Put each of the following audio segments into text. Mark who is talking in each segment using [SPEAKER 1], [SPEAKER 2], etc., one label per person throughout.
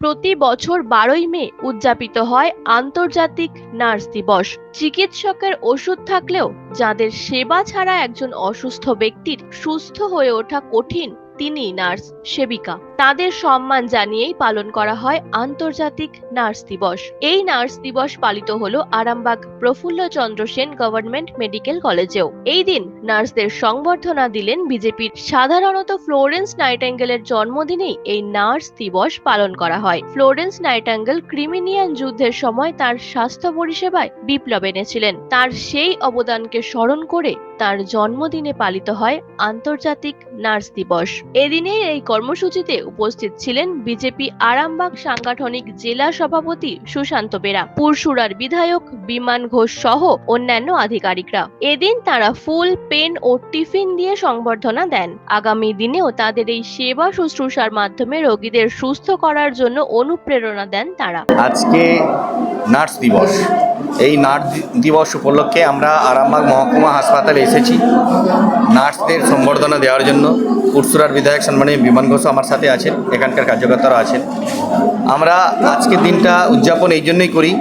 [SPEAKER 1] প্রতি বছর বারোই মে উদযাপিত হয় আন্তর্জাতিক নার্স দিবস। চিকিৎসকের ওষুধ থাকলেও যাদের সেবা ছাড়া একজন অসুস্থ ব্যক্তির সুস্থ হয়ে ওঠা কঠিন তিনি নার্স সেবিকা। তাদের সম্মান জানিয়েই পালন করা হয় আন্তর্জাতিক নার্স দিবস। এই নার্স দিবস পালিত হলো আরামবাগ প্রফুল্ল চন্দ্র সেন গভর্নমেন্ট মেডিকেল কলেজেও। এই দিন নার্সদের সংবর্ধনা দিলেন বিজেপির সাধারণত ফ্লোরেন্স নাইটাঙ্গেলের জন্মদিনেই এই নার্স দিবস পালন করা হয়। ফ্লোরেন্স নাইটাঙ্গেল ক্রিমিনিয়ান যুদ্ধের সময় তার স্বাস্থ্য পরিষেবায় বিপ্লব এনেছিলেন। তার সেই অবদানকে স্মরণ করে তার জন্মদিনে পালিত হয় আন্তর্জাতিক নার্স দিবস। এদিনের এই কর্মসূচিতে উপস্থিত ছিলেন বিজেপি আরামবাগ সাংগঠনিক জেলা সভাপতি সুশান্ত বেরা, পুরসুরার বিধায়ক বিমান ঘোষ সহ অন্যান্য আধিকারিকরা। এদিন তারা ফুল, পেন ও টিফিন দিয়ে সংবর্ধনা দেন। আগামী দিনেও তাদের এই সেবা শুশ্রূষার মাধ্যমে রোগীদের সুস্থ করার জন্য অনুপ্রেরণা দেন তারা।
[SPEAKER 2] আজকে নার্স দিবস। এই নার্স দিবস উপলক্ষে আমরা আরামবাগ মহকুমা হাসপাতালে এসেছি। নার্সদের সম্বর্ধনা দেওয়ার জন্য পুরসুরার বিধায়ক সম্মানীয় বিমান ঘোষ আমার সাথে আছেন, এখানকার কার্যকর্তারা আছেন। আমরা আজকের দিনটা উদযাপন এই জন্যই করি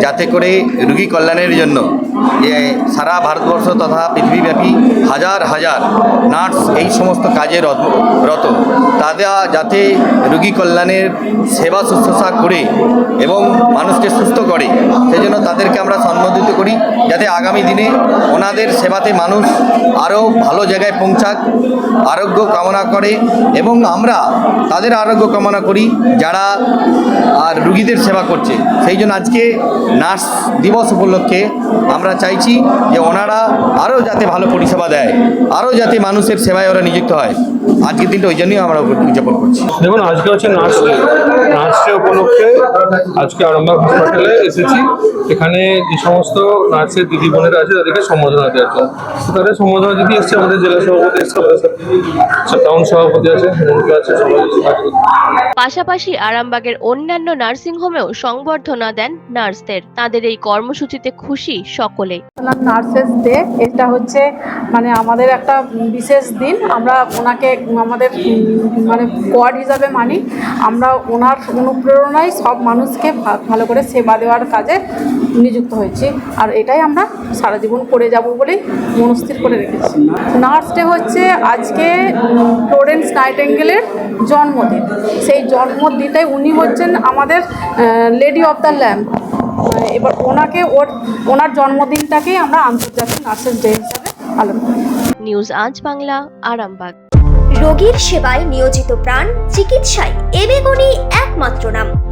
[SPEAKER 2] যাতে করে রুগী কল্যাণের জন্য যে সারা ভারতবর্ষ তথা পৃথিবীব্যাপী হাজার হাজার নার্স এই সমস্ত কাজে রত- তাদের যাতে রুগী কল্যাণের সেবা শুশ্রূষা করে এবং মানুষকে সুস্থ করে সেই জন্য তাদেরকে আমরা সম্বোধিত করি, যাতে আগামী দিনে ওনাদের সেবাতে মানুষ আরও ভালো জায়গায় পৌঁছাক, আরোগ্য কামনা করে এবং আমরা তাদের আরোগ্য কামনা করি যারা আর রুগীদের সেবা করছে। সেই জন্য আজকে নার্স দিবস উপলক্ষে আমরা চাইছি যে ওনারা আরও যাতে ভালো পরিষেবা দেয়, আরও যাতে মানুষের সেবায় ওরা নিযুক্ত হয়। আজকের দিনটা ওই জন্যই আমরা উদযাপন করছি।
[SPEAKER 3] দেখুন, আজকে হচ্ছে নার্স নার্স উপলক্ষে আজকে আরামবাগ হাসপাতালে এসেছি। এখানে যে সমস্ত নার্সের দিদি বোনেরা আছে তাদেরকে সম্বোধনা দেওয়ার জন্য। তো তাদের সম্বোধনা দিদি এসছে আমাদের জেলা সভাপতি এসছে আমাদের সাথে। টাউন সভাপতি আছে আছে আছে।
[SPEAKER 1] পাশাপাশি আরামবাগের অন্যান্য নার্সিং হোমেও সংবর্ধনা দেন নার্সদের। তাদের এই কর্মসূচিতে খুশি সকলে
[SPEAKER 4] নার্সেস ডে এটা হচ্ছে মানে আমাদের একটা বিশেষ দিন। আমরা ওনাকে, আমাদের মানে গড হিসাবে মানি। আমরা ওনার অনুপ্রেরণায় সব মানুষকে ভালো করে সেবা দেওয়ার কাজে নিযুক্ত হয়েছি। আর এটাই আমরা সারা জীবন করে যাব বলেই মনস্থির করে রেখেছি। নার্স ডে হচ্ছে আজকে ফ্লোরেন্স নাইটেঙ্গেলের জন্মদিন। সেই জন্মদিনটাই উনি হচ্ছেন আমাদের লেডি অফ দ্য ল্যাম্প এবার ওনাকে ওর, ওনার জন্মদিনটাকেই আমরা আন্তর্জাতিক নার্সেস ডে হিসাবে
[SPEAKER 1] নিউজ আজ বাংলা আরামবাগ।
[SPEAKER 5] রোগীর সেবায় নিয়োজিত প্রাণ চিকিৎসায় এবেগুনি একমাত্র নাম।